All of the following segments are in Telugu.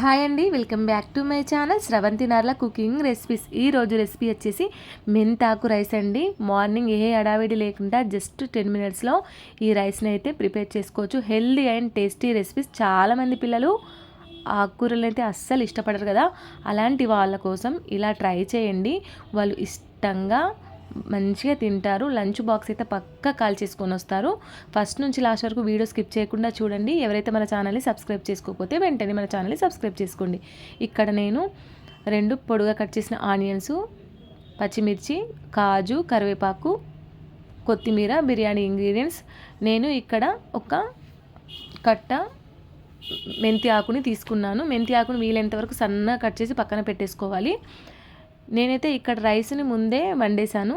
హాయ్ అండి welcome back to my channel Sravanthi Narla cooking recipes. ఈ రోజు రెసిపీ వచ్చేసి మెంతాకు రైస్ అండి. మార్నింగ్ ఏ అడావిడి లేకుండా జస్ట్ టెన్ మినిట్స్లో ఈ రైస్ని అయితే ప్రిపేర్ చేసుకోవచ్చు. హెల్దీ అండ్ టేస్టీ రెసిపీస్ చాలామంది పిల్లలు ఆకుకూరలు అయితే అస్సలు ఇష్టపడరు కదా. అలాంటి వాళ్ళ కోసం ఇలా ట్రై చేయండి. వాళ్ళు ఇష్టంగా మంచిగా తింటారు. లంచ్ బాక్స్ అయితే పక్క కాల్ చేసుకొని వస్తారు. ఫస్ట్ నుంచి లాస్ట్ వరకు వీడియో స్కిప్ చేయకుండా చూడండి. ఎవరైతే మన ఛానల్ని సబ్స్క్రైబ్ చేసుకోకపోతే వెంటనే మన ఛానల్ని సబ్స్క్రైబ్ చేసుకోండి. ఇక్కడ నేను రెండు పొడుగా కట్ చేసిన ఆనియన్స్ పచ్చిమిర్చి కాజు కరివేపాకు కొత్తిమీర బిర్యానీ ఇంగ్రీడియంట్స్. నేను ఇక్కడ ఒక కట్ట మెంతి ఆకుని తీసుకున్నాను. మెంతి ఆకుని వీలైనంత వరకు సన్నగా కట్ చేసి పక్కన పెట్టేసుకోవాలి. నేనైతే ఇక్కడ రైస్ని ముందే వండేసాను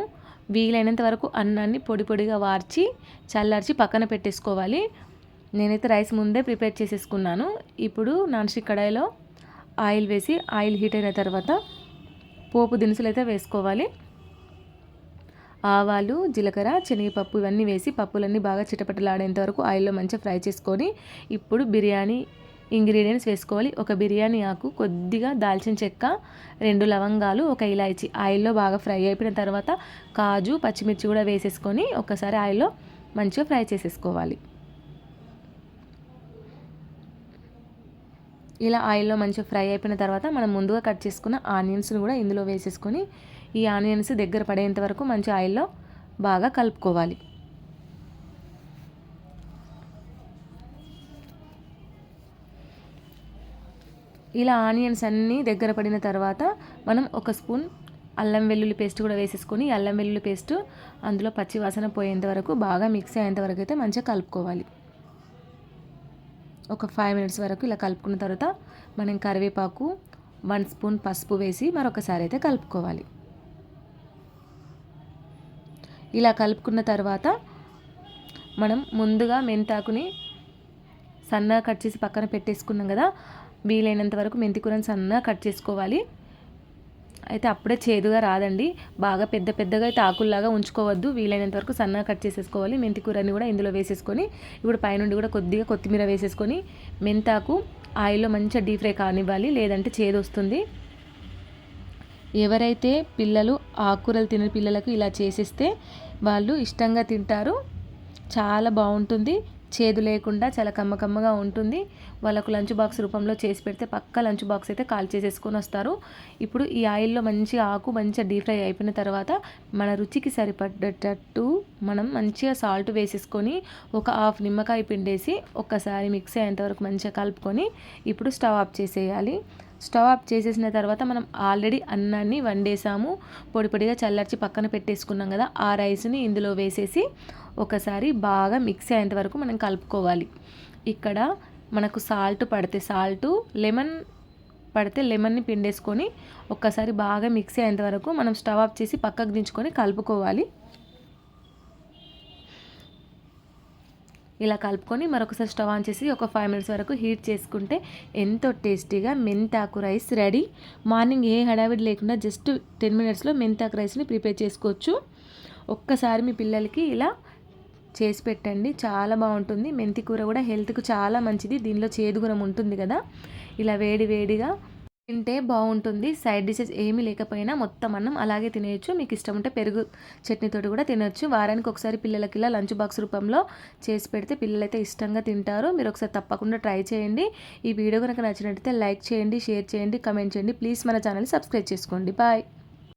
వీలైనంత వరకు అన్నాన్ని పొడి పొడిగా వార్చి చల్లార్చి పక్కన పెట్టేసుకోవాలి. నేనైతే రైస్ ముందే ప్రిపేర్ చేసేసుకున్నాను. ఇప్పుడు నాన్ స్టిక్ కడాయిలో ఆయిల్ వేసి ఆయిల్ హీట్ అయిన తర్వాత పోపు దినుసులు అయితే వేసుకోవాలి. ఆవాలు జీలకర్ర శనగపప్పు ఇవన్నీ వేసి పప్పులన్నీ బాగా చిటపటలాడేంత వరకు ఆయిల్లో మంచిగా ఫ్రై చేసుకొని ఇప్పుడు బిర్యానీ ఇంగ్రీడియంట్స్ వేసుకోవాలి. ఒక బిర్యానీ ఆకు కొద్దిగా దాల్చిన చెక్క రెండు లవంగాలు ఒక ఇలాచి. ఆయిల్లో బాగా ఫ్రై అయిపోయిన తర్వాత కాజు పచ్చిమిర్చి కూడా వేసేసుకొని ఒకసారి ఆయిల్లో మంచిగా ఫ్రై చేసేసుకోవాలి. ఇలా ఆయిల్లో మంచిగా ఫ్రై అయిపోయిన తర్వాత మనం ముందుగా కట్ చేసుకున్న ఆనియన్స్ని కూడా ఇందులో వేసేసుకొని ఈ ఆనియన్స్ దగ్గర పడేంత వరకు మంచి ఆయిల్లో బాగా కలుపుకోవాలి. ఇలా ఆనియన్స్ అన్నీ దగ్గర పడిన తర్వాత మనం ఒక స్పూన్ అల్లం వెల్లుల్లి పేస్ట్ కూడా వేసేసుకొని అల్లం వెల్లుల్లి పేస్ట్ అందులో పచ్చి వాసన పోయేంత వరకు బాగా మిక్స్ అయ్యేంత వరకు అయితే మంచిగా కలుపుకోవాలి. ఒక ఫైవ్ మినిట్స్ వరకు ఇలా కలుపుకున్న తర్వాత మనం కరివేపాకు వన్ స్పూన్ పసుపు వేసి మరొకసారి అయితే కలుపుకోవాలి. ఇలా కలుపుకున్న తర్వాత మనం ముందుగా మెంతాకుని సన్నగా కట్ చేసి పక్కన పెట్టేసుకున్నాం కదా వీలైనంత వరకు మెంతి కూరని సన్నగా కట్ చేసుకోవాలి. అయితే అప్పుడే చేదుగా రాదండి. బాగా పెద్ద పెద్దగా అయితే ఆకుల్లాగా ఉంచుకోవద్దు. వీలైనంత వరకు సన్నగా కట్ చేసేసుకోవాలి. మెంతి కూరని కూడా ఇందులో వేసేసుకొని ఇప్పుడు పైనుండి కూడా కొద్దిగా కొత్తిమీర వేసేసుకొని మెంతాకు ఆయిల్లో మంచిగా డీప్ ఫ్రై కానివ్వాలి. లేదంటే చేదు వస్తుంది. ఎవరైతే పిల్లలు ఆకుకూరలు తినే పిల్లలకు ఇలా చేసేస్తే వాళ్ళు ఇష్టంగా తింటారు. చాలా బాగుంటుంది. చేదు లేకుండా చాలా కమ్మకమ్మగా ఉంటుంది. వాళ్ళకు లంచ్ బాక్స్ రూపంలో చేసి పెడితే పక్క లంచ్ బాక్స్ అయితే కాల్ చేసేసుకొని వస్తారు. ఇప్పుడు ఈ ఆయిల్లో మంచిగా ఆకు మంచిగా డీప్ ఫ్రై అయిపోయిన తర్వాత మన రుచికి సరిపడేటట్టు మనం మంచిగా సాల్ట్ వేసేసుకొని ఒక హాఫ్ నిమ్మకాయ పిండేసి ఒక్కసారి మిక్స్ అయ్యేంత వరకు మంచిగా కలుపుకొని ఇప్పుడు స్టవ్ ఆఫ్ చేసేయాలి. స్టవ్ ఆఫ్ చేసేసిన తర్వాత మనం ఆల్రెడీ అన్నాన్ని వండేసాము. పొడి పొడిగా చల్లార్చి పక్కన పెట్టేసుకున్నాం కదా ఆ రైస్ని ఇందులో వేసేసి ఒకసారి బాగా మిక్స్ అయ్యేంత వరకు మనం కలుపుకోవాలి. ఇక్కడ మనకు సాల్ట్ పడితే సాల్ట్ లెమన్ పడితే లెమన్ని పిండేసుకొని ఒక్కసారి బాగా మిక్స్ అయ్యేంత వరకు మనం స్టవ్ ఆఫ్ చేసి పక్కకు దించుకొని కలుపుకోవాలి. ఇలా కలుపుకొని మరొకసారి స్టవ్ ఆన్ చేసి ఒక ఫైవ్ మినిట్స్ వరకు హీట్ చేసుకుంటే ఎంతో టేస్టీగా మెంతాకు రైస్ రెడీ. మార్నింగ్ ఏ హడావిడి లేకుండా జస్ట్ టెన్ మినిట్స్లో మెంతాకు రైస్ని ప్రిపేర్ చేసుకోవచ్చు. ఒక్కసారి మీ పిల్లలకి ఇలా చేసి పెట్టండి. చాలా బాగుంటుంది. మెంతి కూర కూడా హెల్త్కు చాలా మంచిది. దీనిలో చేదు గుణం ఉంటుంది కదా. ఇలా వేడి వేడిగా తింటే బాగుంటుంది. సైడ్ డిషెస్ ఏమీ లేకపోయినా మొత్తం అన్నం అలాగే తినేయచ్చు. మీకు ఇష్టం ఉంటే పెరుగు చట్నీతోటి కూడా తినొచ్చు. వారానికి ఒకసారి పిల్లలకి ఇలా లంచ్ బాక్స్ రూపంలో చేసి పెడితే పిల్లలైతే ఇష్టంగా తింటారు. మీరు ఒకసారి తప్పకుండా ట్రై చేయండి. ఈ వీడియో కనుక నచ్చినట్టయితే లైక్ చేయండి షేర్ చేయండి కమెంట్ చేయండి. ప్లీజ్ మన ఛానల్ సబ్స్క్రైబ్ చేసుకోండి. బాయ్.